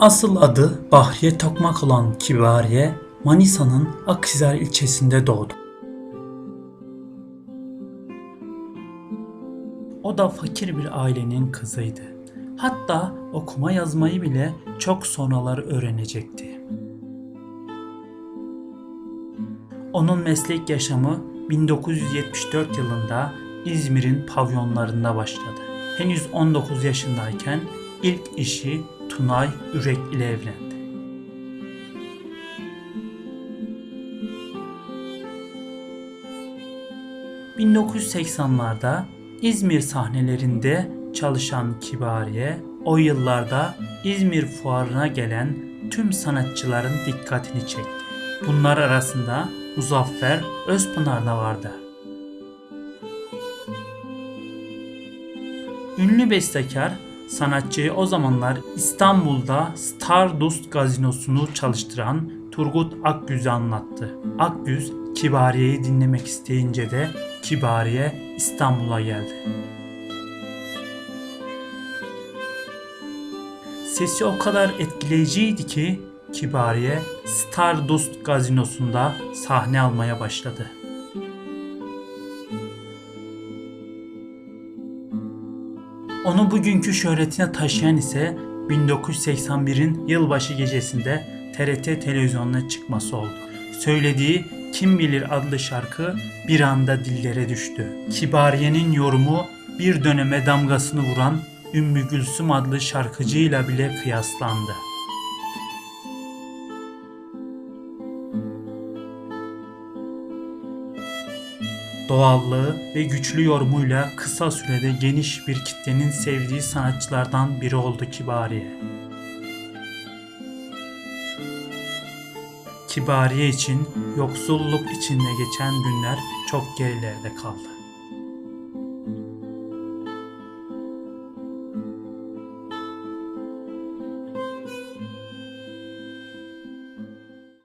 Asıl adı Bahriye Tokmak olan Kibariye, Manisa'nın Akhisar ilçesinde doğdu. O da fakir bir ailenin kızıydı. Hatta okuma yazmayı bile çok sonraları öğrenecekti. Onun meslek yaşamı 1974 yılında İzmir'in pavyonlarında başladı. Henüz 19 yaşındayken ilk işi Tunay Ürek ile evlendi. ...1980'larda İzmir sahnelerinde çalışan Kibariye... ...o yıllarda İzmir fuarına gelen tüm sanatçıların dikkatini çekti. Bunlar arasında Muzaffer Özpınar da vardı. Ünlü bestekar sanatçıyı o zamanlar İstanbul'da Stardust gazinosunu çalıştıran Turgut Akgüz'e anlattı. Akgüz Kibariye'yi dinlemek isteyince de Kibariye İstanbul'a geldi. Sesi o kadar etkileyiciydi ki Kibariye Stardust gazinosunda sahne almaya başladı. Onu bugünkü şöhretine taşıyan ise 1981'in yılbaşı gecesinde TRT televizyonuna çıkması oldu. Söylediği Kim Bilir adlı şarkı bir anda dillere düştü. Kibariye'nin yorumu bir döneme damgasını vuran Ümmü Gülsüm adlı şarkıcıyla bile kıyaslandı. Doğallığı ve güçlü yorumuyla kısa sürede geniş bir kitlenin sevdiği sanatçılardan biri oldu Kibariye. Kibariye için yoksulluk içinde geçen günler çok gerilerde kaldı.